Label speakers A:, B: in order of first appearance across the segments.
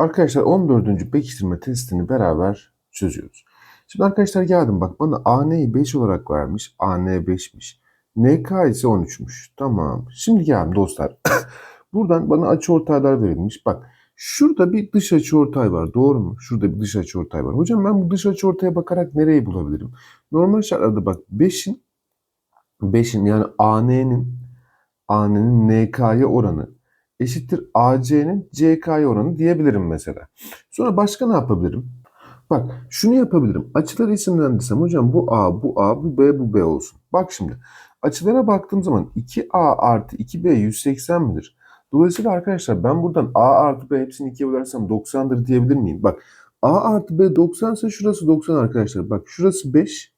A: Arkadaşlar 14. pekiştirme testini beraber çözüyoruz. Şimdi arkadaşlar geldim bak bana AN'yi 5 olarak vermiş. AN 5'miş. NK ise 13'müş. Tamam. Şimdi geldim dostlar. Buradan bana açı ortaylar verilmiş. Bak şurada bir dış açı ortay var. Doğru mu? Şurada bir dış açı ortay var. Hocam ben bu dış açı ortaya bakarak nereyi bulabilirim? Normal şartlarda bak 5'in 5'in yani AN'nin AN'nin NK'ya oranı eşittir AC'nin CK'ya oranı diyebilirim mesela. Sonra başka ne yapabilirim? Bak şunu yapabilirim. Açıları isimlendirsem hocam bu A, bu A, bu B, bu B olsun. Bak şimdi açılara baktığım zaman 2A artı 2B 180 midir? Dolayısıyla arkadaşlar ben buradan A artı B hepsini 2'ye bölersem 90'dır diyebilir miyim? Bak A artı B 90 ise şurası 90 arkadaşlar. Bak şurası 5,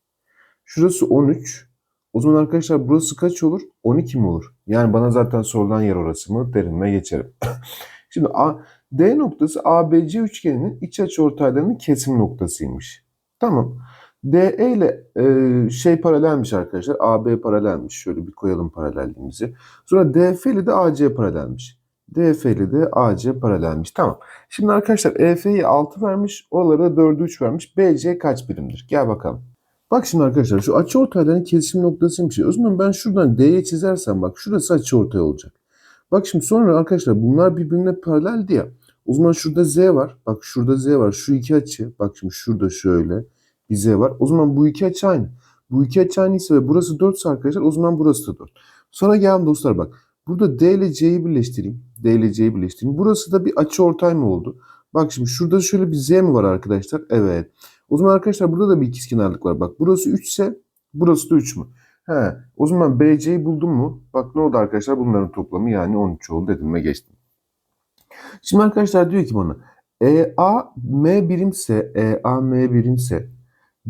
A: şurası 13. O zaman arkadaşlar burası kaç olur? 12 mi olur? Yani bana zaten sorulan yer orası mı? Derinme geçerim. Şimdi A, D noktası ABC üçgeninin iç açı ortaylarının kesim noktasıymış. Tamam. DE ile e, şey paralelmiş arkadaşlar. AB paralelmiş. Şöyle bir koyalım paralelliğimizi. Sonra DF ile de AC paralelmiş. DF ile de AC paralelmiş. Tamam. Şimdi arkadaşlar EF'yi 6 vermiş. Oralara 4'ü 3 vermiş. BC kaç birimdir? Gel bakalım. Bak şimdi arkadaşlar şu açı ortayların kesim noktasıymış. O zaman ben şuradan D'ye çizersem bak şurası açı ortay olacak. Bak şimdi sonra arkadaşlar bunlar birbirine paraleldi ya. O zaman şurada Z var. Bak şurada Z var. Şu iki açı. Bak şimdi şurada şöyle bir Z var. O zaman bu iki açı aynı. Bu iki açı aynıysa ve burası 4 ise arkadaşlar o zaman burası da 4. Sonra gelin dostlar bak. Burada D ile C'yi birleştireyim. D ile C'yi birleştireyim. Burası da bir açı ortay mı oldu? Bak şimdi şurada şöyle bir Z mi var arkadaşlar? Evet. O zaman arkadaşlar burada da bir ikizkenarlık var. Bak burası 3 ise burası da 3 mü? He. O zaman BC'yi buldum mu? Bak ne oldu arkadaşlar? Bunların toplamı yani 13 oldu dedim ve geçtim. Şimdi arkadaşlar diyor ki bana EA M birimse EA M birimse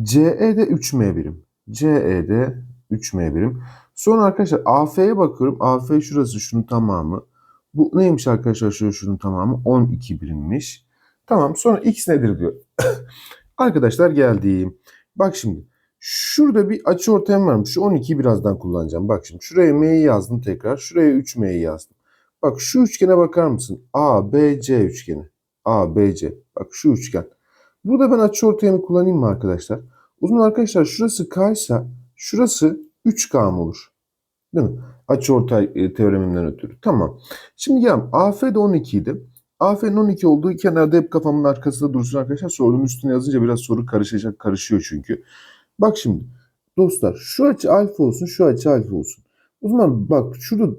A: CE de 3M birim. CE de 3M birim. Sonra arkadaşlar AF'ye bakıyorum. AF şurası şunun tamamı. Bu neymiş arkadaşlar şurası şunun tamamı? 12 birimmiş. Tamam sonra X nedir diyor. Arkadaşlar geldim. Bak şimdi. Şurada bir açı ortayım varmış. Şu 12'yi birazdan kullanacağım. Bak şimdi şuraya M'yi yazdım tekrar. Şuraya 3M'yi yazdım. Bak şu üçgene bakar mısın? A, B, C üçgeni. A, B, C. Bak şu üçgen. Burada ben açı ortayımı kullanayım mı arkadaşlar? O zaman arkadaşlar şurası K ise şurası 3K mı olur? Değil mi? Açı ortay e, teoreminden ötürü. Tamam. Şimdi gel. AF de 12 idi. AF'nin 12 olduğu kenarda hep kafamın arkasında dursun arkadaşlar. Sorunun üstüne yazınca biraz soru karışacak, karışıyor çünkü. Bak şimdi dostlar şu açı alfa olsun, şu açı alfa olsun. O zaman bak şurada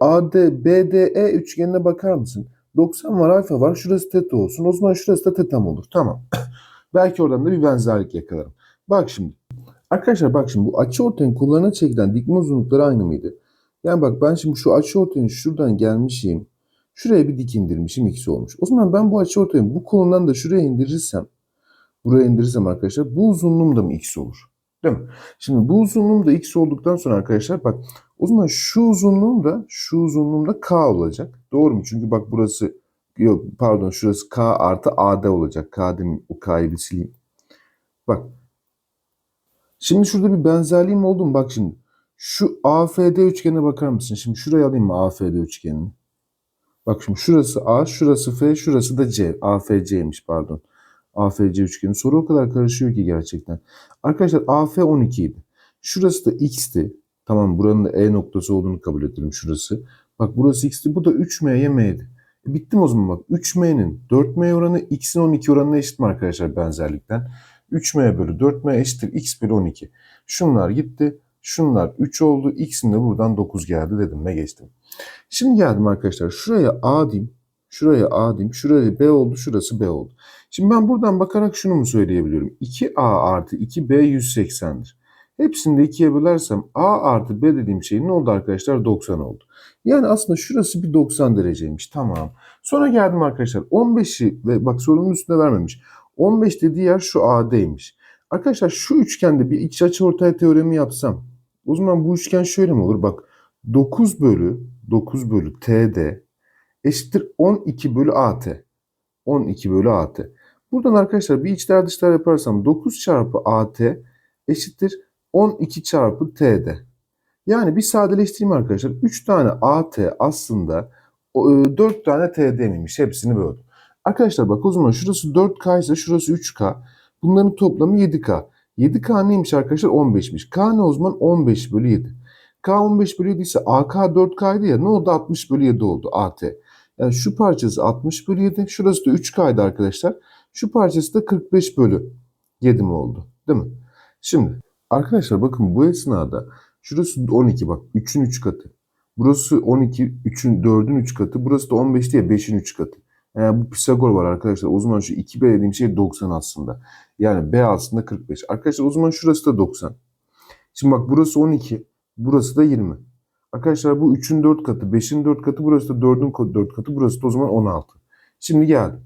A: AD, BDE üçgenine bakar mısın? 90 var, alfa var. Şurası teta olsun. O zaman şurası da tetam olur. Tamam. Belki oradan da bir benzerlik yakalarım. Bak şimdi. Arkadaşlar bak şimdi bu açı ortayın kullanına çekilen dikme uzunlukları aynı mıydı? Yani bak ben şimdi şu açı ortayın şuradan gelmişim. Şuraya bir dik indirmişim x'i olmuş. O zaman ben bu açı ortayın bu kolundan da şuraya indirirsem buraya indirirsem arkadaşlar bu uzunluğum da mı x olur? Değil mi? Şimdi bu uzunluğum da x olduktan sonra arkadaşlar bak o zaman şu uzunluğum da şu uzunluğum da k olacak. Doğru mu? Çünkü bak burası yok pardon şurası k artı ad olacak. K demeyeyim o k'yı bir sileyim. Bak. Şimdi şurada bir benzerliğim oldu mu? Bak şimdi. Şu AFD üçgenine bakar mısın? Şimdi şuraya alayım mı AFD üçgenini? Bak şimdi şurası A, şurası F, şurası da C. AFC'ymiş pardon. AFC üçgeni. Soru o kadar karışıyor ki gerçekten. Arkadaşlar AF 12 idi. Şurası da X'ti. Tamam buranın da E noktası olduğunu kabul edelim şurası. Bak burası X'ti. Bu da 3M'ye M'di. E, bittim o zaman bak. 3M'nin 4M oranı X'in 12 oranına eşit mi arkadaşlar benzerlikten? 3M bölü 4M eşittir X bölü 12. Şunlar gitti. Şunlar 3 oldu. X'in de buradan 9 geldi dedim ve geçtim. Şimdi geldim arkadaşlar. Şuraya A diyeyim. Şuraya A diyeyim. Şuraya B oldu. Şurası B oldu. Şimdi ben buradan bakarak şunu mu söyleyebiliyorum? 2A artı 2B 180'dir. Hepsini de 2'ye bölersem A artı B dediğim şey ne oldu arkadaşlar? 90 oldu. Yani aslında şurası bir 90 dereceymiş. Tamam. Sonra geldim arkadaşlar. 15'i ve bak sorunun üstüne vermemiş. 15 dediği yer şu AD'ymiş. Arkadaşlar şu üçgende bir iç açı ortay teoremi yapsam o zaman bu üçgen şöyle mi olur? Bak 9 bölü 9 bölü TD eşittir 12 bölü AT. 12 bölü AT. Buradan arkadaşlar bir içler dışlar yaparsam 9 çarpı AT eşittir 12 çarpı TD. Yani bir sadeleştireyim arkadaşlar. 3 tane AT aslında 4 tane TD miymiş? Hepsini böldüm. Arkadaşlar bak o zaman şurası 4K ise şurası 3K. Bunların toplamı 7K. 7K neymiş arkadaşlar? 15'miş. K ne o zaman? 15 bölü 7. K 15 bölü 7 ise AK 4K'ydı ya ne oldu? 60 bölü 7 oldu AT. Yani şu parçası 60 bölü 7. Şurası da 3K'ydı arkadaşlar. Şu parçası da 45 bölü 7 mi oldu? Değil mi? Şimdi arkadaşlar bakın bu esnada şurası 12 bak 3'ün 3 katı. Burası 12, 3'ün 4'ün 3 katı. Burası da 15 diye 5'in 3 katı. Yani bu Pisagor var arkadaşlar. O zaman şu 2B dediğim şey 90 aslında. Yani B aslında 45. Arkadaşlar o zaman şurası da 90. Şimdi bak burası 12. Burası da 20. Arkadaşlar bu 3'ün 4 katı. 5'in 4 katı. Burası da 4'ün 4 katı. Burası da o zaman 16. Şimdi geldi.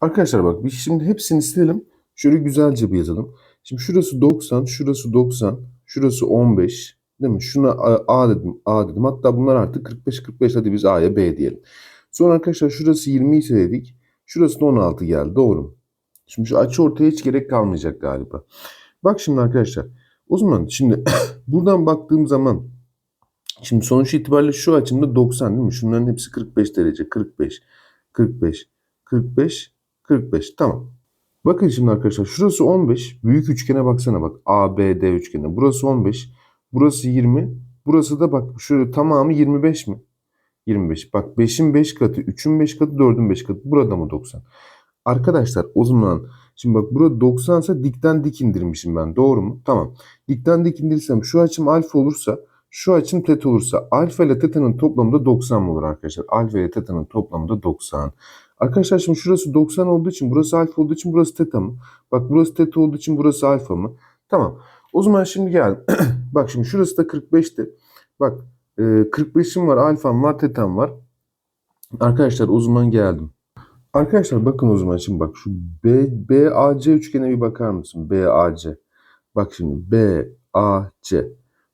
A: Arkadaşlar bak şimdi hepsini silelim. Şöyle güzelce bir yazalım. Şimdi şurası 90, şurası 90, şurası 15. Değil mi? Şuna A dedim, A dedim. Hatta bunlar artık 45, 45 hadi biz A'ya B diyelim. Sonra arkadaşlar şurası 20 ise dedik. Şurası da 16 geldi. Doğru mu? Şimdi şu açı ortaya hiç gerek kalmayacak galiba. Bak şimdi arkadaşlar. O zaman şimdi buradan baktığım zaman şimdi sonuç itibariyle şu açımda 90 değil mi? Şunların hepsi 45 derece. 45, 45, 45, 45. Tamam. Bakın şimdi arkadaşlar şurası 15. Büyük üçgene baksana bak. ABD üçgeni. Burası 15. Burası 20. Burası da bak şöyle tamamı 25 mi? 25. Bak 5'in 5 katı, 3'ün 5 katı, 4'ün 5 katı. Burada mı 90? Arkadaşlar o zaman şimdi bak burada 90 ise dikten dik indirmişim ben. Doğru mu? Tamam. Dikten dik indirirsem şu açım alfa olursa şu açım teta olursa alfa ile teta'nın toplamı da 90 mı olur arkadaşlar? Alfa ile teta'nın toplamı da 90. Arkadaşlar şimdi şurası 90 olduğu için burası alfa olduğu için burası teta mı? Bak burası teta olduğu için burası alfa mı? Tamam. O zaman şimdi gel. Bak şimdi şurası da 45'ti. Bak e, 45'im var, alfam var, tetam var. Arkadaşlar o zaman geldim. Arkadaşlar bakın o zaman şimdi bak şu B, BAC üçgene bir bakar mısın? BAC. Bak şimdi BAC.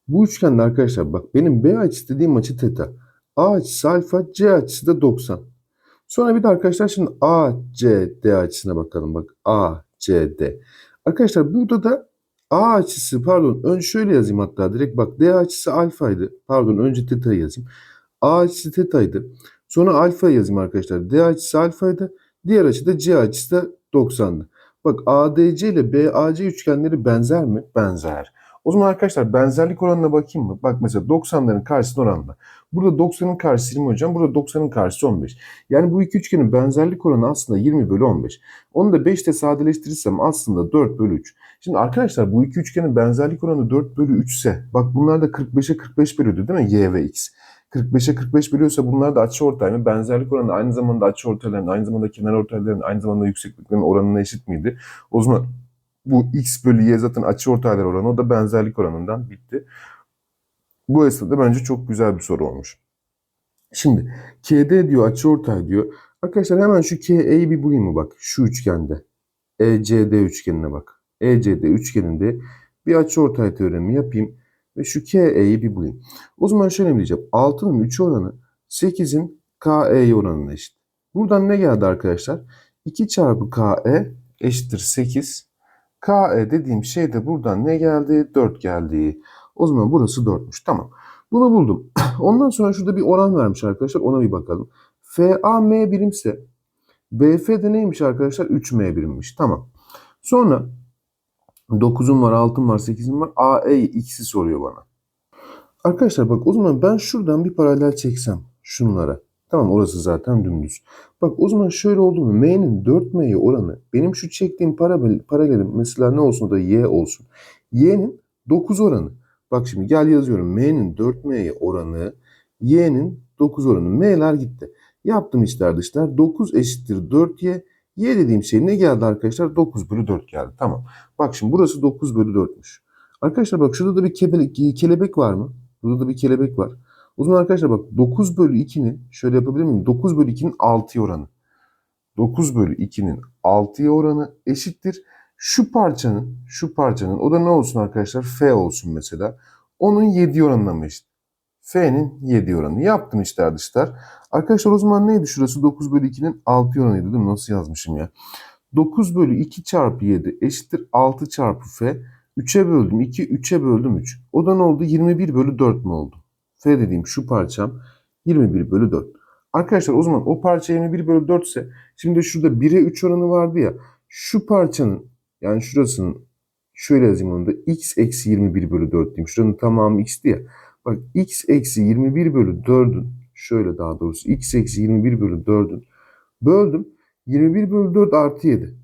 A: Bu üçgende arkadaşlar bak benim B açısı dediğim açı teta. A açısı alfa, C açısı da 90. Sonra bir de arkadaşlar şimdi ACD açısına bakalım. Bak ACD. Arkadaşlar burada da A açısı pardon önce şöyle yazayım hatta direkt bak D açısı alfaydı. Pardon önce teta'yı yazayım. A açısı teta'ydı. Sonra alfa yazayım arkadaşlar. D açısı alfaydı. Diğer açı da C açısı da 90'dı. Bak ADC ile BAC üçgenleri benzer mi? Benzer. O zaman arkadaşlar benzerlik oranına bakayım mı? Bak mesela 90'ların karşısına oranla. Burada 90'ın karşısı 20 hocam. Burada 90'ın karşısı 15. Yani bu iki üçgenin benzerlik oranı aslında 20 bölü 15. Onu da 5 ile sadeleştirirsem aslında 4 bölü 3. Şimdi arkadaşlar bu iki üçgenin benzerlik oranı 4 bölü 3 ise bak bunlar da 45'e 45 bölüyordu değil mi? Y ve X. 45'e 45 bölüyorsa bunlar da açı ortay mı? Benzerlik oranı aynı zamanda açı ortayların, aynı zamanda kenar ortayların, aynı zamanda yüksekliklerin oranına eşit miydi? O zaman bu x bölü y zaten açı ortaylar oranı. O da benzerlik oranından bitti. Bu esnada bence çok güzel bir soru olmuş. Şimdi KD diyor açı ortay diyor. Arkadaşlar hemen şu KE'yi bir bulayım mı bak şu üçgende. ECD üçgenine bak. ECD üçgeninde bir açı ortay teoremi yapayım ve şu KE'yi bir bulayım. O zaman şöyle diyeceğim? 6'nın 3 oranı 8'in KE oranına eşit. Buradan ne geldi arkadaşlar? 2 çarpı KE eşittir 8. KE dediğim şey de buradan ne geldi? 4 geldi. O zaman burası 4'müş. Tamam. Bunu buldum. Ondan sonra şurada bir oran vermiş arkadaşlar. Ona bir bakalım. FA M birimse BF de neymiş arkadaşlar? 3M birimmiş. Tamam. Sonra 9'um var, 6'm var, 8'im var. AE x'i soruyor bana. Arkadaşlar bak o zaman ben şuradan bir paralel çeksem şunlara. Tamam orası zaten dümdüz. Bak o zaman şöyle oldu mu? M'nin 4M'ye oranı benim şu çektiğim paralel, paralelim mesela ne olsun da Y olsun. Y'nin 9 oranı. Bak şimdi gel yazıyorum. M'nin 4M'ye oranı Y'nin 9 oranı. M'ler gitti. Yaptım içler dışlar. 9 eşittir 4Y. Y dediğim şey ne geldi arkadaşlar? 9 bölü 4 geldi. Tamam. Bak şimdi burası 9 bölü 4'müş. Arkadaşlar bak şurada da bir kelebek, var mı? Burada da bir kelebek var. O zaman arkadaşlar bak 9 bölü 2'nin şöyle yapabilir miyim? 9 bölü 2'nin 6'ya oranı. 9 bölü 2'nin 6'ya oranı eşittir. Şu parçanın, şu parçanın o da ne olsun arkadaşlar? F olsun mesela. Onun 7 oranına mı eşit? F'nin 7 oranı. Yaptım içler dışlar. Arkadaşlar o zaman neydi şurası? 9 bölü 2'nin 6 oranıydı değil mi? Nasıl yazmışım ya? 9 bölü 2 çarpı 7 eşittir 6 çarpı F. 3'e böldüm 2, 3'e böldüm 3. O da ne oldu? 21 bölü 4 mü oldu? F dediğim şu parçam 21 bölü 4. Arkadaşlar o zaman o parça 21 bölü 4 ise şimdi şurada 1'e 3 oranı vardı ya. Şu parçanın yani şurasının şöyle yazayım onu da x eksi 21 bölü 4 diyeyim. Şuranın tamamı x'ti ya. Bak x eksi 21 bölü 4'ün şöyle daha doğrusu x eksi 21 bölü 4'ün böldüm. 21 bölü 4 artı 7.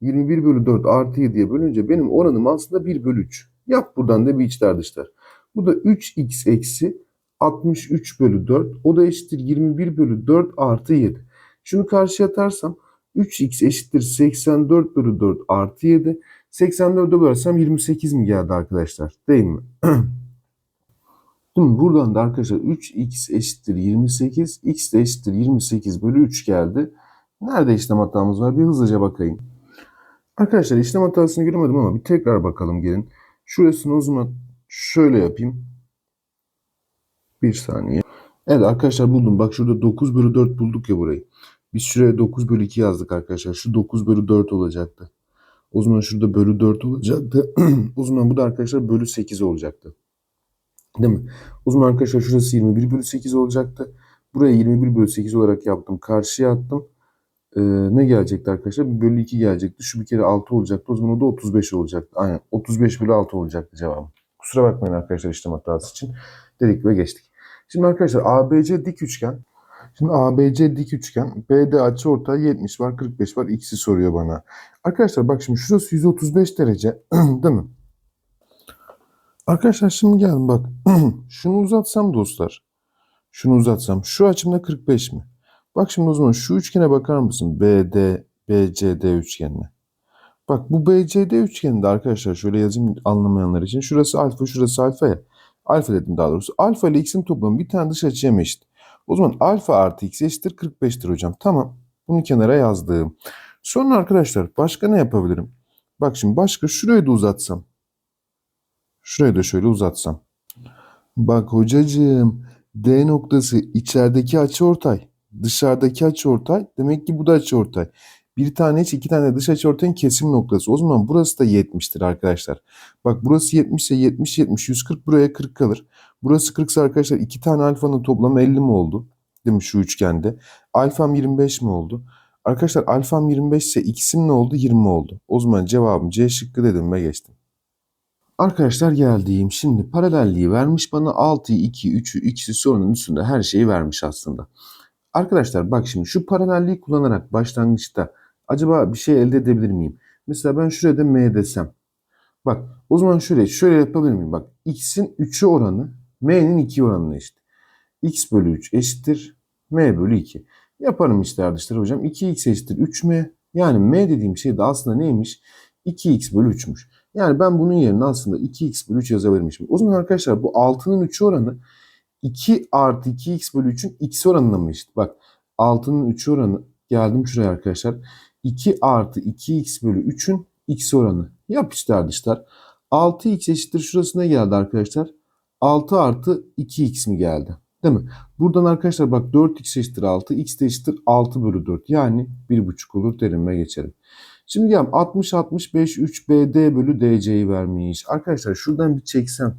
A: 21 bölü 4 artı 7'ye bölünce benim oranım aslında 1 bölü 3. Yap buradan da bir içler dışlar. Bu da 3x eksi 63 bölü 4. O da eşittir 21 bölü 4 artı 7. Şunu karşıya atarsam 3x eşittir 84 bölü 4 artı 7. 84'e bölersem 28 mi geldi arkadaşlar? Değil mi? Şimdi buradan da arkadaşlar 3x eşittir 28. x de eşittir 28 bölü 3 geldi. Nerede işlem hatamız var? Bir hızlıca bakayım. Arkadaşlar işlem hatasını göremedim ama bir tekrar bakalım gelin. Şurasını o zaman şöyle yapayım. Bir saniye. Evet arkadaşlar buldum. Bak şurada 9 bölü 4 bulduk ya burayı. Biz şuraya 9 bölü 2 yazdık arkadaşlar. Şu 9 bölü 4 olacaktı. O zaman şurada bölü 4 olacaktı. o zaman bu da arkadaşlar bölü 8 olacaktı. Değil mi? O zaman arkadaşlar şurası 21 bölü 8 olacaktı. Buraya 21 bölü 8 olarak yaptım. Karşıya attım. Ee, ne gelecekti arkadaşlar? Bölü 2 gelecekti. Şu bir kere 6 olacaktı. O zaman o da 35 olacaktı. Aynen. 35 bölü 6 olacaktı cevabım. Kusura bakmayın arkadaşlar işlem hatası için. Dedik ve geçtik. Şimdi arkadaşlar ABC dik üçgen. Şimdi ABC dik üçgen. BD açı ortay 70 var 45 var. X'i soruyor bana. Arkadaşlar bak şimdi şurası 135 derece. Değil mi? Arkadaşlar şimdi gelin bak. Şunu uzatsam dostlar. Şunu uzatsam. Şu açımda 45 mi? Bak şimdi o zaman şu üçgene bakar mısın? BD, BCD üçgenine. Bak bu BCD üçgeninde arkadaşlar şöyle yazayım anlamayanlar için. Şurası alfa, şurası alfa ya. Alfa dedim daha doğrusu. Alfa ile x'in toplamı bir tane dış açıya mı eşit? O zaman alfa artı x eşittir 45'tir hocam. Tamam. Bunu kenara yazdım. Sonra arkadaşlar başka ne yapabilirim? Bak şimdi başka şurayı da uzatsam. Şurayı da şöyle uzatsam. Bak hocacığım D noktası içerideki açıortay, dışarıdaki açıortay. Demek ki bu da açıortay. Bir tane iç, iki tane dış açıortayın kesim noktası. O zaman burası da 70'tir arkadaşlar. Bak burası 70 ise 70 70 140 buraya 40 kalır. Burası 40 ise arkadaşlar iki tane alfanın toplamı 50 mi oldu? Değil mi şu üçgende? Alfam 25 mi oldu? Arkadaşlar alfam 25 ise x'im ne oldu? 20 oldu. O zaman cevabım C şıkkı dedim ve geçtim. Arkadaşlar geldiğim şimdi paralelliği vermiş bana 6'yı 2'yi 3'ü x'i sorunun üstünde her şeyi vermiş aslında. Arkadaşlar bak şimdi şu paralelliği kullanarak başlangıçta acaba bir şey elde edebilir miyim? Mesela ben şuraya da m desem. Bak o zaman şöyle şöyle yapabilir miyim? Bak x'in 3'ü oranı m'nin 2 oranına eşit. x bölü 3 eşittir m bölü 2. Yaparım işte arkadaşlar hocam. 2x eşittir 3m. Yani m dediğim şey de aslında neymiş? 2x bölü 3'müş. Yani ben bunun yerine aslında 2x bölü 3 yazabilirmişim. O zaman arkadaşlar bu 6'nın 3'ü oranı 2 artı 2x bölü 3'ün x oranına mı eşit? Bak 6'nın 3'ü oranı geldim şuraya arkadaşlar. 2 artı 2x bölü 3'ün x oranı. Yap işte arkadaşlar. 6x eşittir şurasına geldi arkadaşlar. 6 artı 2x mi geldi? Değil mi? Buradan arkadaşlar bak 4x eşittir 6. x de eşittir 6 bölü 4. Yani 1,5 olur derime geçelim. Şimdi gel 60 65 3 BD bölü DC'yi vermiş. Arkadaşlar şuradan bir çeksem.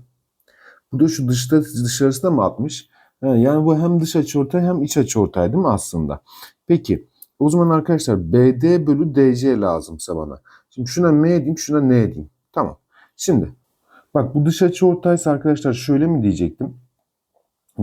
A: Bu da şu dışta dışarısında mı 60? yani bu hem dış açıortay hem iç açıortay değil mi aslında? Peki o zaman arkadaşlar BD bölü DC lazımsa bana. Şimdi şuna M diyeyim şuna N diyeyim. Tamam. Şimdi bak bu dış açıortaysa arkadaşlar şöyle mi diyecektim?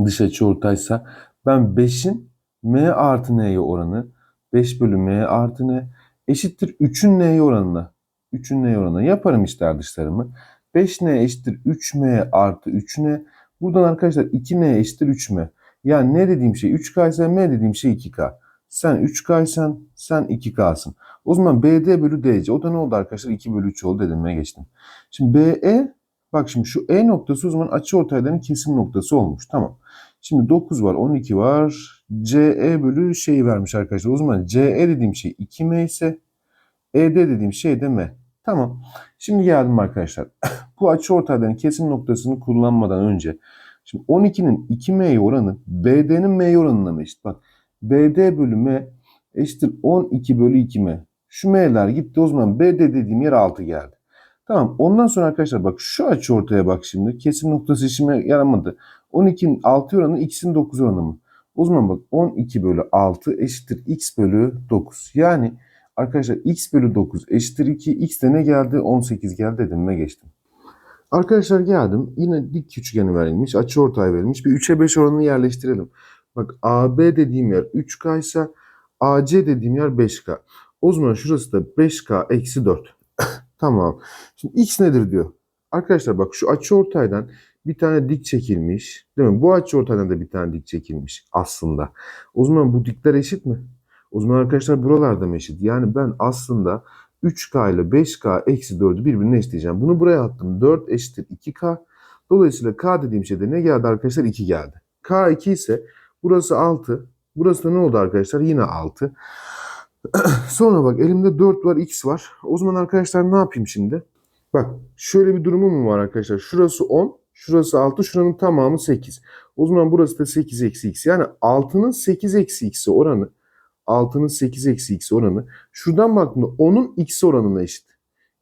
A: Dış açıortaysa ben 5'in M artı N'ye oranı 5 bölü M artı N eşittir 3'ün N'ye oranına. 3'ün N'ye oranına yaparım işte dışlarımı. 5N eşittir 3M artı 3N. Buradan arkadaşlar 2N eşittir 3M. Yani ne dediğim şey 3K ise M dediğim şey 2K. Sen 3K isen sen 2K'sın. O zaman BD bölü DC. O da ne oldu arkadaşlar? 2 bölü 3 oldu dedim geçtim. Şimdi BE bak şimdi şu E noktası o zaman açı ortayların kesim noktası olmuş. Tamam. Şimdi 9 var 12 var. CE bölü şeyi vermiş arkadaşlar. O zaman CE dediğim şey 2M ise ED dediğim şey de M. Tamam. Şimdi geldim arkadaşlar. Bu açı ortayların kesim noktasını kullanmadan önce şimdi 12'nin 2M oranı BD'nin M oranına mı eşit? Bak BD bölü M eşittir 12 bölü 2M. Şu M'ler gitti o zaman BD dediğim yer 6 geldi. Tamam ondan sonra arkadaşlar bak şu açı ortaya bak şimdi. Kesim noktası işime yaramadı. 12'nin 6 oranı x'in 9 oranı mı? O zaman bak 12 bölü 6 eşittir x bölü 9. Yani arkadaşlar x bölü 9 eşittir 2. X de ne geldi? 18 geldi ve geçtim. Arkadaşlar geldim. Yine dik üçgeni verilmiş. Açı ortay verilmiş. Bir 3'e 5 oranını yerleştirelim. Bak AB dediğim yer 3K ise AC dediğim yer 5K. O zaman şurası da 5K eksi 4. tamam. Şimdi X nedir diyor. Arkadaşlar bak şu açı ortaydan bir tane dik çekilmiş. Değil mi? Bu açı ortaydan da bir tane dik çekilmiş aslında. O zaman bu dikler eşit mi? O zaman arkadaşlar buralarda mı eşit? Yani ben aslında 3K ile 5K eksi 4'ü birbirine eşitleyeceğim. Bunu buraya attım. 4 eşittir 2K. Dolayısıyla K dediğim şeyde ne geldi arkadaşlar? 2 geldi. K 2 ise burası 6. Burası da ne oldu arkadaşlar? Yine 6. Sonra bak elimde 4 var, X var. O zaman arkadaşlar ne yapayım şimdi? Bak şöyle bir durumum var arkadaşlar. Şurası 10, şurası 6, şuranın tamamı 8. O zaman burası da 8 eksi x. Yani 6'nın 8 eksi x'i oranı 6'nın 8 eksi x oranı. Şuradan baktığımda 10'un x oranına eşit.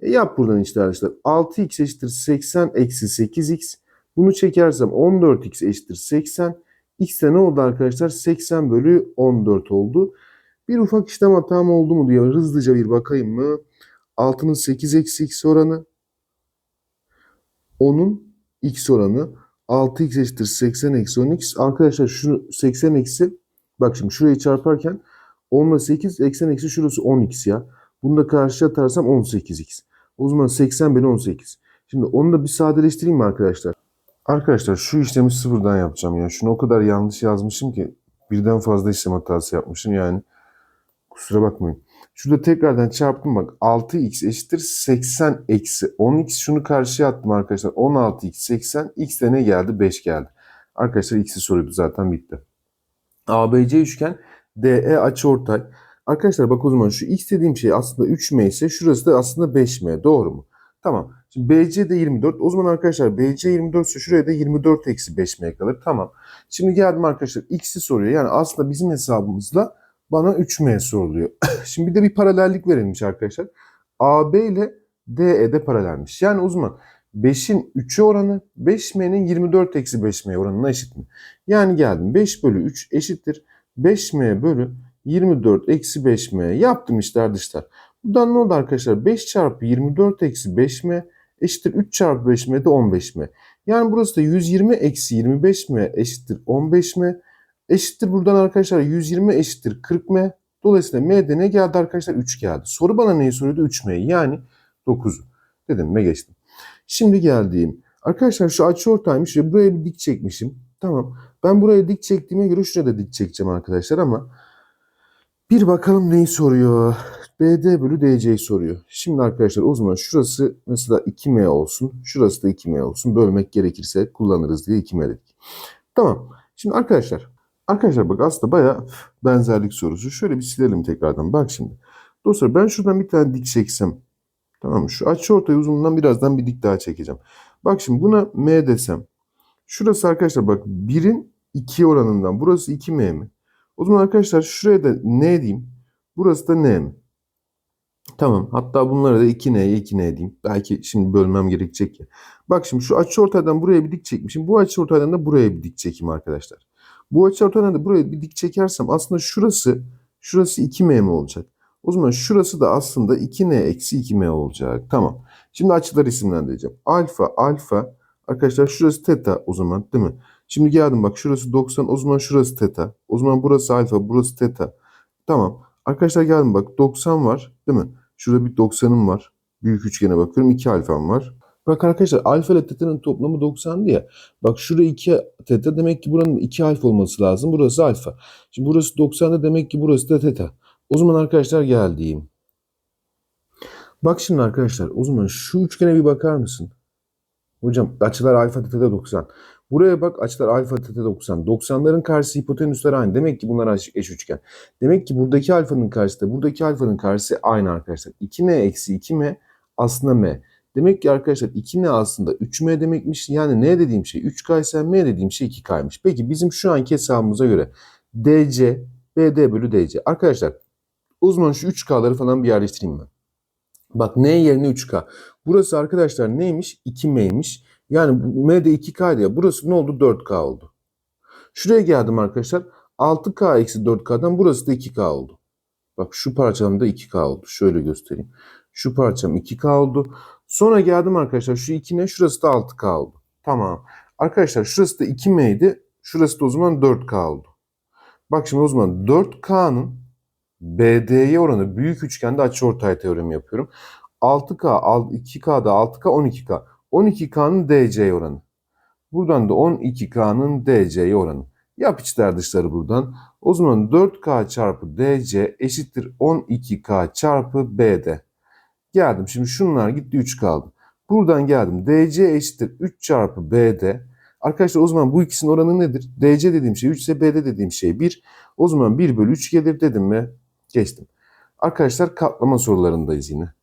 A: E yap buradan işte arkadaşlar. 6x eşittir 80 eksi 8x. Bunu çekersem 14x eşittir 80. X de ne oldu arkadaşlar? 80 bölü 14 oldu. Bir ufak işlem hatam oldu mu diye hızlıca bir bakayım mı? 6'nın 8 eksi x oranı. 10'un x oranı. 6x eşittir 80 eksi 10x. Arkadaşlar şunu 80 eksi bak şimdi şurayı çarparken 10 ile 8 eksen eksi şurası 10x ya. Bunu da karşıya atarsam 18x. O zaman 80 bölü 18. Şimdi onu da bir sadeleştireyim mi arkadaşlar? Arkadaşlar şu işlemi sıfırdan yapacağım ya. Şunu o kadar yanlış yazmışım ki birden fazla işlem hatası yapmışım yani. Kusura bakmayın. Şurada tekrardan çarptım bak. 6x eşittir 80 eksi 10x. Şunu karşıya attım arkadaşlar. 16x 80. x de ne geldi? 5 geldi. Arkadaşlar x'i soruydu zaten bitti. ABC üçgen DE açıortay. Arkadaşlar bak o zaman şu x dediğim şey aslında 3m ise şurası da aslında 5m. Doğru mu? Tamam. Şimdi BC de 24. O zaman arkadaşlar BC 24 ise şuraya da 24 eksi 5m kalır. Tamam. Şimdi geldim arkadaşlar x'i soruyor. Yani aslında bizim hesabımızla bana 3m soruluyor. Şimdi bir de bir paralellik verilmiş arkadaşlar. AB ile DE'de paralelmiş. Yani o zaman 5'in 3'ü oranı 5m'nin 24 eksi 5m oranına eşit mi? Yani geldim 5 bölü 3 eşittir 5m bölü 24 eksi 5m yaptım işler dışlar. Buradan ne oldu arkadaşlar? 5 çarpı 24 eksi 5m eşittir 3 çarpı 5m de 15m. Yani burası da 120 eksi 25m eşittir 15m. Eşittir buradan arkadaşlar 120 eşittir 40m. Dolayısıyla m'de ne geldi arkadaşlar? 3 geldi. Soru bana neyi soruyordu? 3m'yi yani 9'u. Dedim ve geçtim. Şimdi geldiğim. Arkadaşlar şu açı ortaymış ve buraya bir dik çekmişim. Tamam. Ben buraya dik çektiğime göre şuraya da dik çekeceğim arkadaşlar ama bir bakalım neyi soruyor. BD bölü DC'yi soruyor. Şimdi arkadaşlar o zaman şurası mesela 2M olsun. Şurası da 2M olsun. Bölmek gerekirse kullanırız diye 2M dedik. Tamam. Şimdi arkadaşlar. Arkadaşlar bak aslında baya benzerlik sorusu. Şöyle bir silelim tekrardan. Bak şimdi. Dostlar ben şuradan bir tane dik çeksem. Tamam mı? Şu açı ortay uzunluğundan birazdan bir dik daha çekeceğim. Bak şimdi buna M desem. Şurası arkadaşlar bak 1'in 2 oranından. Burası 2M mi? O zaman arkadaşlar şuraya da N diyeyim. Burası da N mi? Tamam. Hatta bunlara da 2N'ye 2N diyeyim. Belki şimdi bölmem gerekecek ya. Bak şimdi şu açı ortaydan buraya bir dik çekmişim. Bu açı ortaydan da buraya bir dik çekeyim arkadaşlar. Bu açı ortaydan da buraya bir dik çekersem aslında şurası şurası 2M mi olacak? O zaman şurası da aslında 2N eksi 2M olacak. Tamam. Şimdi açılar isimlendireceğim. Alfa, alfa. Arkadaşlar şurası teta o zaman değil mi? Şimdi geldim bak şurası 90 o zaman şurası teta. O zaman burası alfa burası teta. Tamam. Arkadaşlar geldim bak 90 var değil mi? Şurada bir 90'ım var. Büyük üçgene bakıyorum 2 alfam var. Bak arkadaşlar alfa ile teta'nın toplamı 90'dı ya. Bak şurada 2 teta demek ki buranın 2 alfa olması lazım. Burası alfa. Şimdi burası 90'da demek ki burası da teta. O zaman arkadaşlar geldiğim. Bak şimdi arkadaşlar o zaman şu üçgene bir bakar mısın? Hocam açılar alfa teta 90. Buraya bak açılar alfa teta 90. 90'ların karşısı hipotenüsler aynı. Demek ki bunlar eş üçgen. Demek ki buradaki alfanın karşısı da buradaki alfanın karşısı aynı arkadaşlar. 2n eksi 2m aslında m. Demek ki arkadaşlar 2n aslında 3m demekmiş. Yani n dediğim şey 3k ise m dediğim şey 2k'ymış. Peki bizim şu anki hesabımıza göre dc bd bölü dc. Arkadaşlar o zaman şu 3k'ları falan bir yerleştireyim ben. Bak n yerine 3k. Burası arkadaşlar neymiş? 2m'ymiş. Yani m'de 2k diye. Burası ne oldu? 4k oldu. Şuraya geldim arkadaşlar. 6K eksi 4K'dan burası da 2K oldu. Bak şu parçam da 2K oldu. Şöyle göstereyim. Şu parçam 2K oldu. Sonra geldim arkadaşlar şu 2 ne? Şurası da 6K oldu. Tamam. Arkadaşlar şurası da 2M'ydi. Şurası da o zaman 4K oldu. Bak şimdi o zaman 4K'nın BD'ye oranı büyük üçgende açıortay teoremi yapıyorum. 6K, 2K'da 6K, 12K. 12K'nın DC'ye oranı. Buradan da 12K'nın DC'ye oranı. Yap içler dışları buradan. O zaman 4K çarpı DC eşittir 12K çarpı BD. Geldim şimdi şunlar gitti 3 kaldı. Buradan geldim DC eşittir 3 çarpı BD. Arkadaşlar o zaman bu ikisinin oranı nedir? DC dediğim şey 3 ise BD dediğim şey 1. O zaman 1 bölü 3 gelir dedim mi? Geçtim. Arkadaşlar katlama sorularındayız yine.